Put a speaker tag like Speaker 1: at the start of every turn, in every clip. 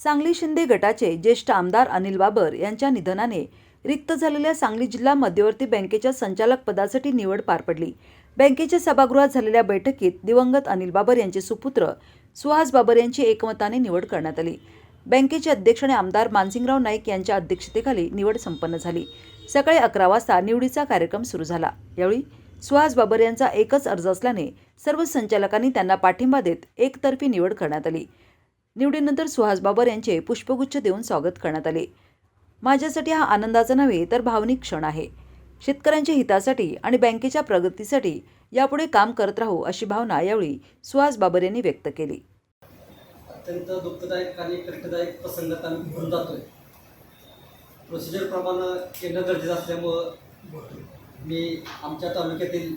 Speaker 1: सांगली शिंदे गटाचे ज्येष्ठ आमदार अनिल बाबर यांच्या निधनाने रिक्त झालेल्या सांगली जिल्हा मध्यवर्ती बँकेच्या संचालक पदासाठी निवड पार पडली. बँकेच्या सभागृहात झालेल्या बैठकीत दिवंगत अनिल बाबर यांचे सुपुत्र सुहास बाबर यांची एकमताने निवड करण्यात आली. बँकेचे अध्यक्ष आणि आमदार मानसिंगराव नाईक यांच्या अध्यक्षतेखाली निवड संपन्न झाली. सकाळी अकरा वाजता निवडीचा कार्यक्रम सुरू झाला. यावेळी सुहास बाबर यांचा एकच अर्ज असल्याने सर्व संचालकांनी त्यांना पाठिंबा देत एकतर्फी निवड करण्यात आली. निवडीनंतर सुहास बाबर यांचे पुष्पगुच्छ देऊन स्वागत करण्यात आले. माझ्यासाठी हा आनंदाचा नव्हे तर भावनिक क्षण आहे. शेतकऱ्यांच्या हितासाठी आणि बँकेच्या प्रगतीसाठी यापुढे काम करत राहू अशी भावना यावेळी सुहास बाबर यांनी व्यक्त केली.
Speaker 2: अत्यंत दुःखदायक आणि कष्टदायक प्रसंगात आम्ही घेऊन जातोय प्रोसिजरप्रमाणे येणं गरजेचं असल्यामुळं मी आमच्या तालुक्यातील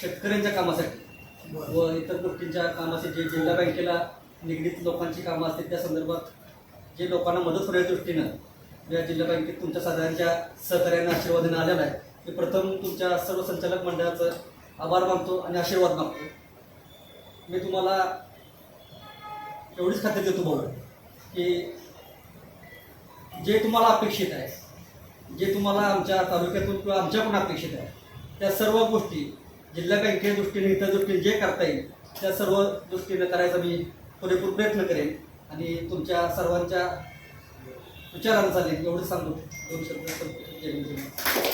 Speaker 2: शेतकऱ्यांच्या कामासाठी व इतर गोष्टींच्या कामासाठी जिल्हा बँकेला निगडीत लोकांची कामं असतील त्या संदर्भात जे लोकांना मदत होण्याच्या दृष्टीनं या जिल्हा बँकेत तुमच्या साधारणच्या सहकार्याने आशीर्वादाने आलेला आहे. मी प्रथम तुमच्या सर्व संचालक मंडळाचं आभार मानतो आणि आशीर्वाद मागतो. मी तुम्हाला एवढीच खात्री देतो भाऊ की जे तुम्हाला अपेक्षित आहे जे तुम्हाला आमच्या तालुक्यातून किंवा आमच्याकडून अपेक्षित आहे त्या सर्व गोष्टी जिल्हा बँकेच्या दृष्टीने इतर दृष्टीने जे करता येईल त्या सर्व दृष्टीनं करायचा मी पुरेपूर प्रयत्न करेन आणि तुमच्या सर्वांच्या विचारांचा एवढं सांगतो. दोन शब्द